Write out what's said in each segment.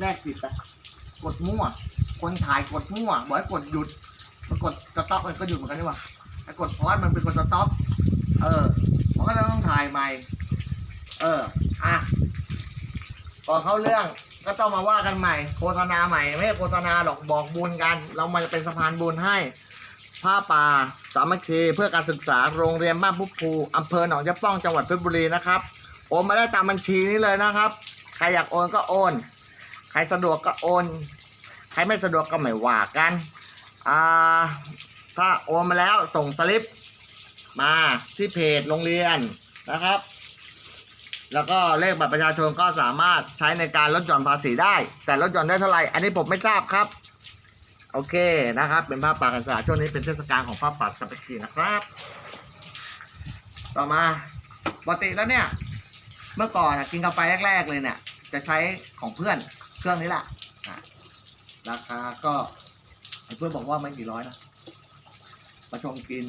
แรกผิดไปกดมั่ว คนถ่ายกดมั่วบอกให้กดหยุด มันกดสต็อปมันก็หยุดเหมือนกันนี่หว่าไอ้กดพอสมันเป็นกดสต็อปเออมันก็ต้องถ่ายใหม่ เอออะพอเข้าเรื่องก็ต้องมาว่ากันใหม่ โฆษณาใหม่ ไม่ใช่โฆษณาหรอกบอกบุญกัน เรามาจะเป็นสะพานบุญให้ผ้าป่าสามัคคีเพื่อการศึกษาโรงเรียนบ้านพุภูอำเภอหนองยะป้องจังหวัดเพชรบุรีนะครับ โอนมาได้ตามบัญชีนี้เลยนะครับ ใครอยากโอนก็โอน รสะดวกก็โอน ใครไม่สะดวกก็ไม่ว่ากัน อ่า ถ้าโอนมาแล้วส่งสลิปมาที่เพจโรงเรียนนะครับ แล้วก็เลขบัตรประชาชนก็สามารถใช้ในการลดหย่อนภาษีได้ แต่ลดหย่อนได้เท่าไหร่ อันนี้ผมไม่ทราบครับ โอเคนะครับ เป็นภาพป่ากันสาช่วงนี้เป็นเทศกาลของภาพป่าสัปกีนะครับ ต่อมาปกติแล้วเนี่ย เมื่อก่อนกินกาแฟแรก ๆ เลยเนี่ย จะใช้ของเพื่อน เครื่องนี้แหละราคาก็เพื่อนบอกว่าไม่กี่ร้อยนะมาชงกิน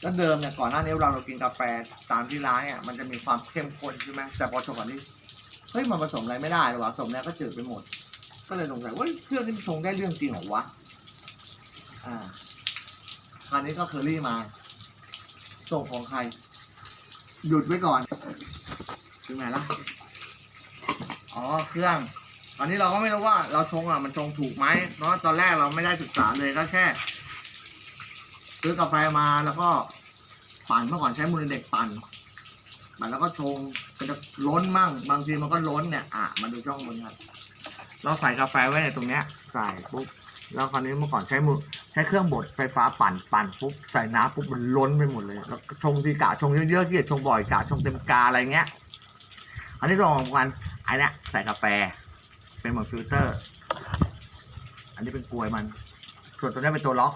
แล้วเดิมเนี่ยก่อนหน้านี้เราเรากินกาแฟตามที่ร้านเนี่ยมันจะมีความเข้มข้นใช่ไหมแต่พอชงก่อนนี้เฮ้ยมันผสมอะไรไม่ได้หรอวะผสมแล้วก็จืดไปหมด ก็เลยสงสัยว่าเครื่องนี้ชงได้เรื่องจริงเหรอวะอ่าคราวนี้ก็เคอรี่มาส่งของใคร หยุดไว้ก่อนถึงไหนละอ๋อเครื่อง ตอนนี้เราก็ไม่รู้ว่าเราชงอะมันชงถูกไหมเพราะตอนแรกเราไม่ได้ศึกษาเลยก็แค่ซื้อกาแฟมาแล้วก็ปั่นเมื่อก่อนใช้มือเด็กปั่นปั่นแล้วก็ชงมันจะล้นมั่ง บางทีมันก็ล้นเนี่ยอะมาดูช่องบนครับเราใส่กาแฟไว้ในตรงเนี้ย ใส่ปุ๊บแล้วคราวนี้เมื่อก่อนใช้มือใช้เครื่องบดไฟฟ้าปั่นปั่นปุ๊บใส่น้ำปุ๊บมันล้นไปหมดเลยแล้วชงทีกะชงเยอะๆที่ชงบ่อยกะชงเต็มกาอะไรเงี้ย อันที่สองของกันไอ้นี้ยใส่กาแฟ เป็นเหมือนฟิลเตอร์ อันนี้เป็นกลวยมัน ส่วนตัวนี้เป็นตัวล็อก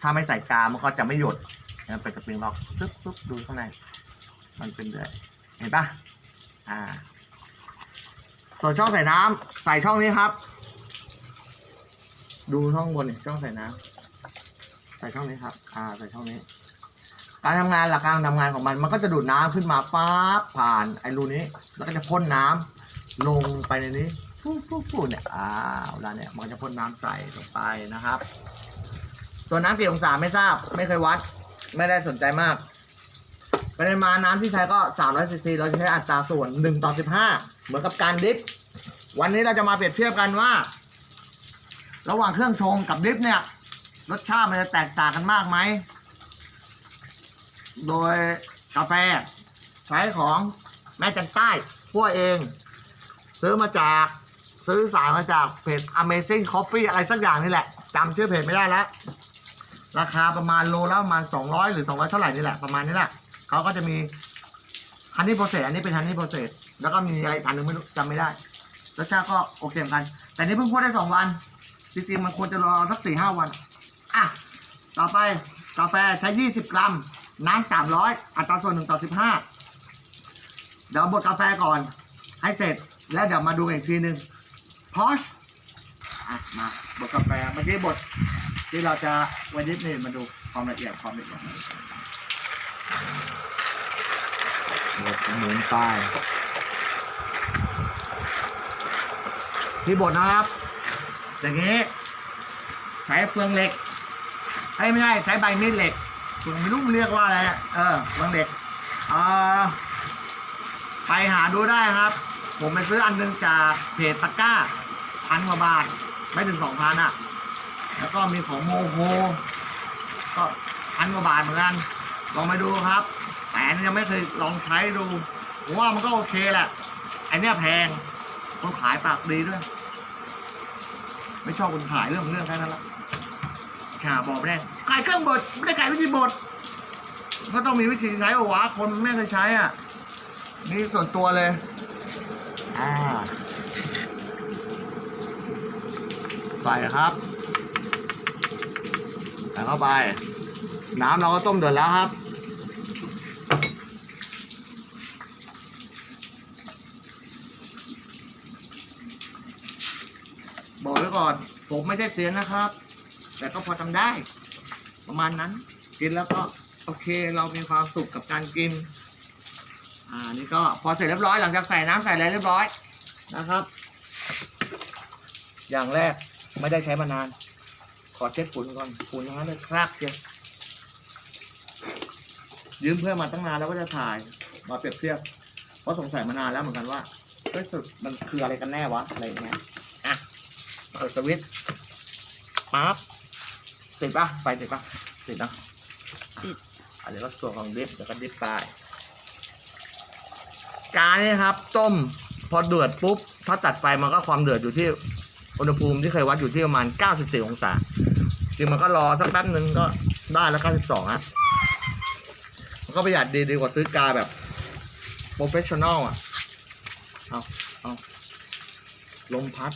ถ้าไม่ใส่กามันก็จะไม่หยดนะเป็นสปริงล็อกปึ๊บปึ๊บดูข้างใน มันเป็นเลยเห็นปะอ่า ส่วนช่องใส่น้ำใส่ช่องนี้ครับ ดูช่องบนเนี่ยช่องใส่น้ำใส่ช่องนี้ครับ อ่า ใส่ช่องนี้ การทำงานหลักการทำงานของมัน มันก็จะดูดน้ำขึ้นมาป๊าบผ่านไอ้รูนี้ แล้วก็จะพ่นน้ำลงไปในนี้ ฟูฟูฟูเนี่ยอ้าวแล้วเนี่ยมันก็จะพ่นน้ำใส่ลงไปนะครับ ส่วนน้ำกี่องศาไม่ทราบ ไม่เคยวัด ไม่ได้สนใจมากปริมาณน้ำที่ใช้ก็300ซีซีเราจะใช้อัตราส่วน1ต่อ15 เหมือนกับการดริฟวันนี้เราจะมาเปรียบเทียบกันว่า ระหว่างเครื่องชงกับดริฟเนี่ย รสชาติมันจะแตกต่างกันมากไหม โดยกาแฟใช้ของแม่จันใต้พั่วเอง ซื้อมาจาก ซื้อสายมาจากเพจ Amazing Coffee อะไรสักอย่างนี่แหละจำชื่อเพจไม่ได้แล้ว ราคาประมาณโลละประมาณ 200 หรือ 200 เท่าไหร่นี่แหละประมาณนี้แหละเขาก็จะมีฮันนี่โปรเซสอันนี้เป็นฮันนี่โปรเซสแล้วก็มีอะไรอีกอันหนึ่งไม่รู้จำไม่ได้รสชาติก็โอเคเหมือนกัน แต่นี่เพิ่งพูดได้สองวัน จริงๆมันควรจะรอสักสี่ห้าวัน อะ ต่อไปกาแฟใช้20กรัม น้ำ300อัตราส่วน1ต่อ15เดี๋ยวบดกาแฟก่อน ให้เสร็จแล้วเดี๋ยวมาดูอีกทีหนึ่ง พอชมาบดกาแฟเมื่อกี้บดที่เราจะวันนี้นี่มาดูความละเอียดความละเอียดบดหมุนไปที่บดนะครับ อย่างนี้ใช้เฟืองเหล็กไอ้ไม่ใช่ใช้ใบมีดเหล็กผมไม่รู้มันเรียกว่าอะไรเออเฟืองเหล็กเออไปหาดูได้ครับ ผมไปซื้ออันหนึงจากเพจตะกร้าพันกว่าบาท ไม่ถึงสองพันอะ แล้วก็มีของโมโฮก็พันกว่าบาทเหมือนกัน ลองไปดูครับแต่อันยังไม่เคยลองใช้ดูผมว่ามันก็โอเคแหละไอเนี้ยแพงคนขายปากดีด้วย ไม่ชอบคนขายเรื่องเรื่องแค่นั้นละข่าบอกไม่ได้ขายเครื่องบดไม่ได้ขายวิธีบดก็ต้องมีวิธีใช้โอ้วะคนไม่เคยใช้อะ นี่ส่วนตัวเลย อ่าใส่ครับใส่เข้าไป น้ำเราก็ต้มเดือดแล้วครับ บอกไว้ก่อน ผมไม่ได้เสียนนะครับ แต่ก็พอทำได้ ประมาณนั้น กินแล้วก็ โอเคเรามีความสุขกับการกิน อ่านี่ก็พอเสร็จเรียบร้อยหลังจากใส่น้ำใส่อะไรเรียบร้อยนะครับ อย่างแรกไม่ได้ใช้มานาน ขอเช็ดฝุ่นก่อนฝุ่นทั้งนั้นเลยครากเดียวยืมเพื่อนมาตั้งนานแล้วก็จะถ่ายมาเปรียบเทียบเพราะสงสัยมานานแล้วเหมือนกันว่าเฮ้ยสุดมันคืออะไรกันแน่วะอะไรอย่างเงี้ยอะเปิดสวิตช์ปั๊บติดปะไฟติดปะติดนะติดอันนี้ก็ส่วนของดิฟแล้วก็ดิฟไป การนี่ครับ ต้มพอเดือดปุ๊บ ถ้าตัดไฟมันก็ความเดือดอยู่ที่อุณหภูมิที่เคยวัดอยู่ที่ประมาณ 94 องศาจริงมันก็รอสักแป๊บนึงก็ได้แล้ว 92นะมันก็ประหยัดดีดีกว่าซื้อกาแบบโปรเฟชชั่นอลอะ เอาเอาลมพัด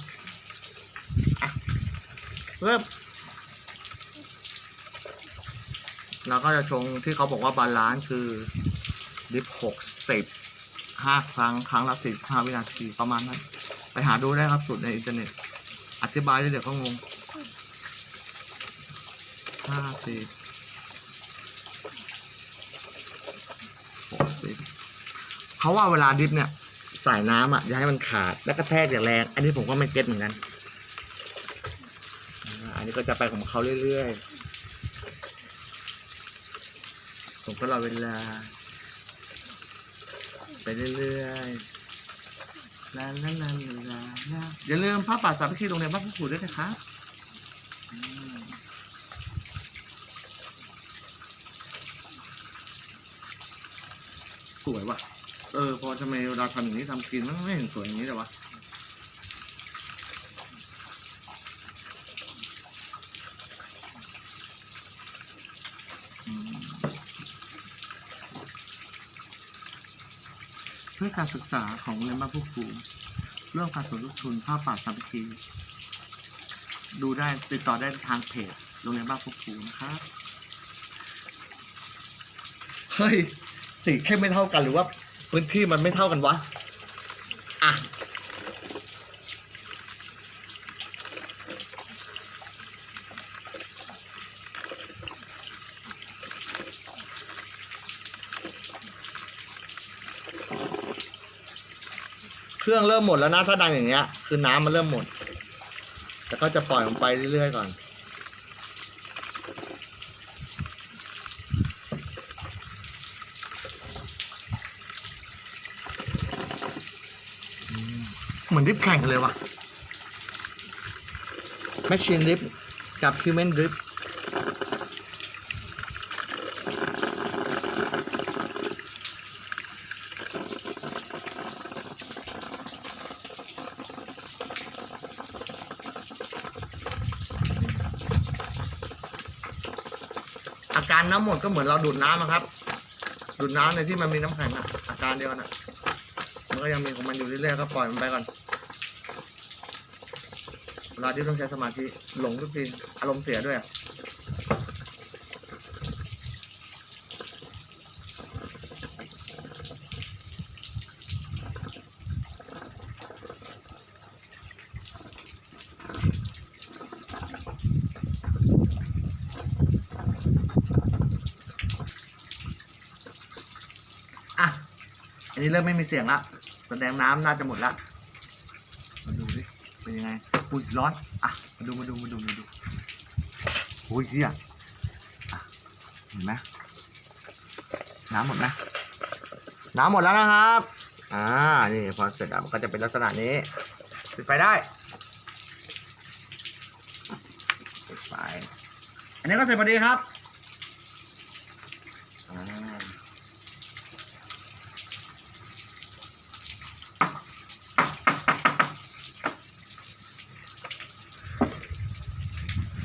อะเริ่มเราก็จะชงที่เขาบอกว่าบาลานซ์คือดิฟหกสิบ ห้าครั้งครั้งละสี่ห้าวินาทีประมาณนั้น ไปหาดูได้ครับสูตรในอินเทอร์เน็ต อธิบายได้เดี๋ยวก็งงห้าสิบหกสิบเขาว่าเวลาดิฟเนี่ยใส่น้ำอะอย่าให้มันขาด แล้วก็แทกอย่างแรง อันนี้ผมก็ไม่เก็ตเหมือนกัน อันนี้ก็จะไปของเขาเรื่อยๆ ผมก็รอเวลา ไปเรื่อยๆลาลาลาลาลาลาอย่าลืมพระป่าสามัคคีโรงเรียนบ้านผู้ผูด้วยนะครับอืมสวยว่ะ เออ พอทำไมเราทำอย่างนี้ทำกินมันไม่เห็นสวยอย่างนี้เลยวะ อืมเพื่อ การศึกษาของโรงเรียนบ้านผู้ครูเรื่องการสมทบทุนผ้าป่าสามัคคีดูได้ติดต่อได้ทางเพจโรงเรียนบ้านผู้ครูนะครับเฮ้ยสีเข้มไม่เท่ากันหรือว่า พื้นที่มันไม่เท่ากันวะ อะ เครื่องเริ่มหมดแล้วนะถ้าดังอย่างเงี้ย คือน้ำมันเริ่มหมด แต่ก็จะปล่อยมันไปเรื่อยๆก่อน เหมือนดริฟต์แข่งกันเลยว่ะแมชชีนดริฟต์กับฮิวแมนดริฟ การน้ำหมดก็เหมือนเราดูดน้ำนะครับ ดูดน้ำในที่มันมีน้ำแข็งอะอาการเดียวน่ะมันก็ยังมีของมันอยู่เรื่อยๆก็ปล่อยมันไปก่อนเวลาที่ต้องใช้สมาธิหลงทุกทีอารมณ์เสียด้วยอะ นี้เริ่มไม่มีเสียงละแสดงน้ำน่าจะหมดละ มาดูดิเป็นยังไงอุ้ยร้อน อะ มาดูมาดูมาดูมาดูโอ้ยเฮียอะเห็นไหมน้ำหมดไหมน้ำหมดแล้วนะครับ อ่า นี่พอเสร็จแล้วมันก็จะเป็นลักษณะนี้ปิดไฟได้ปิดไฟอันนี้ก็เสร็จพอดีครับ อ่า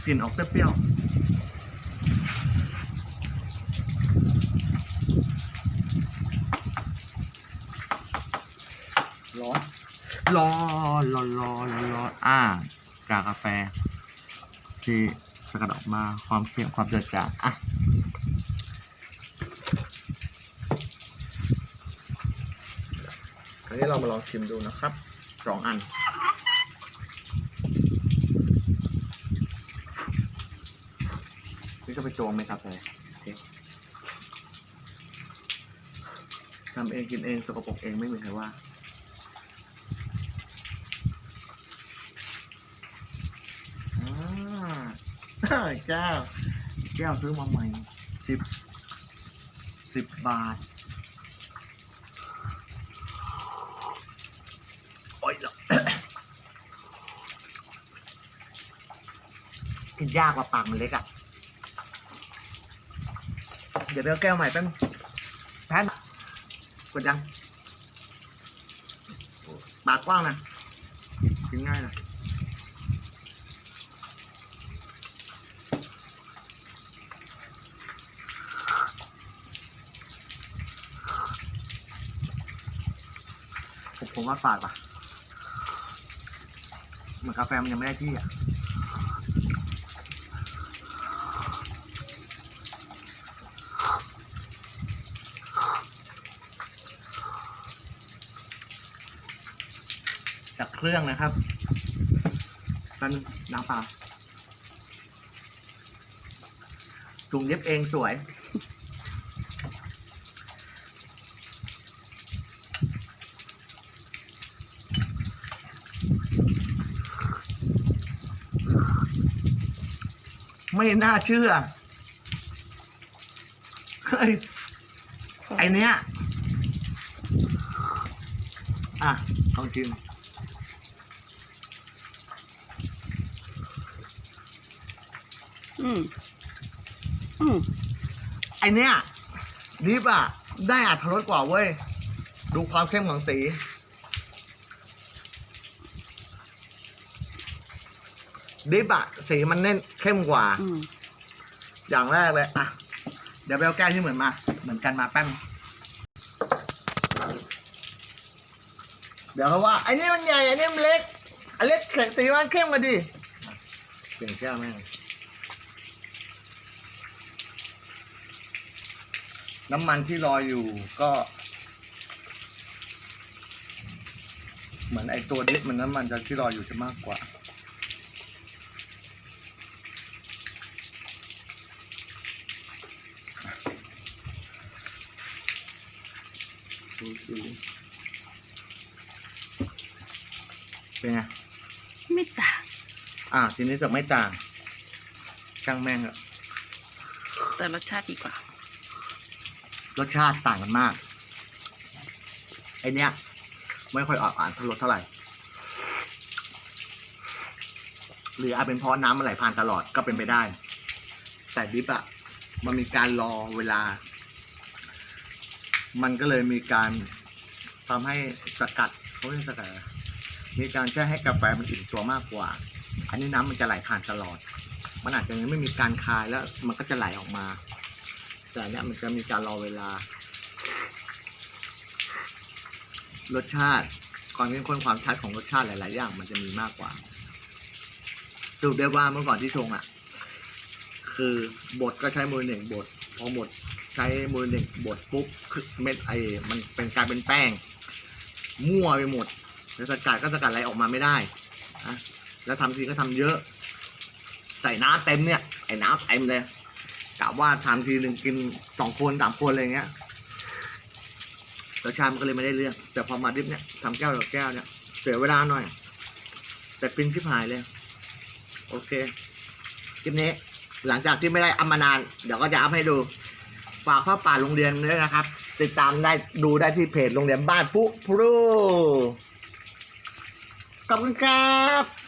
กลิ่นออกเปรี้ยวๆร้อนร้อนร้อนร้อนร้อนร้อนอ่ากากาแฟ ที่สกัดออกมาความเค็มความเดือดจางอะอันนี้เรามาลองชิมดูนะครับสองอัน ก็ไปโจงไหมครับเลยทำเองกินเองสกปรกเองไม่มีใครว่าแก้ว แก้วซื้อมาใหม่สิบสิบบาท โอ้ยกินยากกว่าปากมันเล็กอะ ดี๋ยวไปเอาแก้วใหม่แป๊บนึงแพนกดยังปากกว้างนะกินง่ายนะผมว่าปากอะ เหมือนกาแฟมันยังไม่ได้ที่อะ จากเค รื่องนะครับแป๊บนึงน้ำเปล่าถุงเย็บเองสวย ไม่น่าเชื่อเฮ้ยไอเนี้ยอะลองชิม อืมอืมไอเนี้ยดิฟอะ ได้อัตรสกว่าเว้ย ดูความเข้มของสี ดิฟอะสีมันเน้นเข้มกว่า อืมอย่างแรกเลยอะ เดี๋ยวไปเอาแก้วที่เหมือนมา เหมือนกันมาแป๊บนึงเดี๋ยวเขาว่าไอ้นี่มันใหญ่ไอ้นี่มันเล็กไอ้เล็กแข็งสีมันเข้มกันดิเปลี่ยนแก้วแม่ง น้ำมันที่ลอยอยู่ก็ เหมือนไอ้ตัวดิฟมันน้ำมันจะที่ลอยอยู่จะมากกว่าดูสิเป็นไง ไม่ต่างอ่าทีนี้จะไม่ต่างช่างแม่งอะแต่รสชาติดีกว่า รสชาติต่างกันมากไอเนี้ย ไม่ค่อยออกอ่านรสเท่าไหร่ หรืออาจเป็นเพราะน้ำมันไหลผ่านตลอดก็เป็นไปได้ แต่ดิฟอะมันมีการรอเวลา มันก็เลยมีการทำให้สกัดเขาเรียกสกัดมีการแช่ให้กาแฟมันอิ่มตัวมากกว่า อันนี้น้ำมันจะไหลผ่านตลอด มันอาจจะยังไม่มีการคายแล้วมันก็จะไหลออกมา แต่เนี้ยมันจะมีการรอเวลา รสชาติความเข้มข้นความชัดของรสชาติหลาย ๆ อย่าง มันจะมีมากกว่าสรุปได้ว่าเมื่อก่อนที่ชงอะ คือบดก็ใช้มือหนึ่งบดพอบดใช้มือหนึ่งบดปุ๊บคือเม็ดไอ้มันเป็นกลายเป็นแป้ง มั่วไปหมดแล้วสกัดก็สกัดอะไรออกมาไม่ได้อะแล้วทำทีก็ทำเยอะ ใส่น้ำเต็มเนี่ยไอ้น้ำเต็มเลย กะว่าทำทีหนึ่งกินสองคนสามคนอะไรเงี้ยรสชาติมันก็เลยไม่ได้เรื่อง แต่พอมาดิฟเนี่ยทำแก้วต่อแก้วเนี่ยเสียเวลาหน่อย แต่ปินชิบหายเลย โอเคคลิปนี้ หลังจากที่ไม่ได้อัมานาน เดี๋ยวก็จะอัพให้ดู ฝากพ่อป่าโรงเรียนด้วยนะครับ ติดตามได้ดูได้ที่เพจโรงเรียนบ้านปุ๊พรูขอบคุณครับ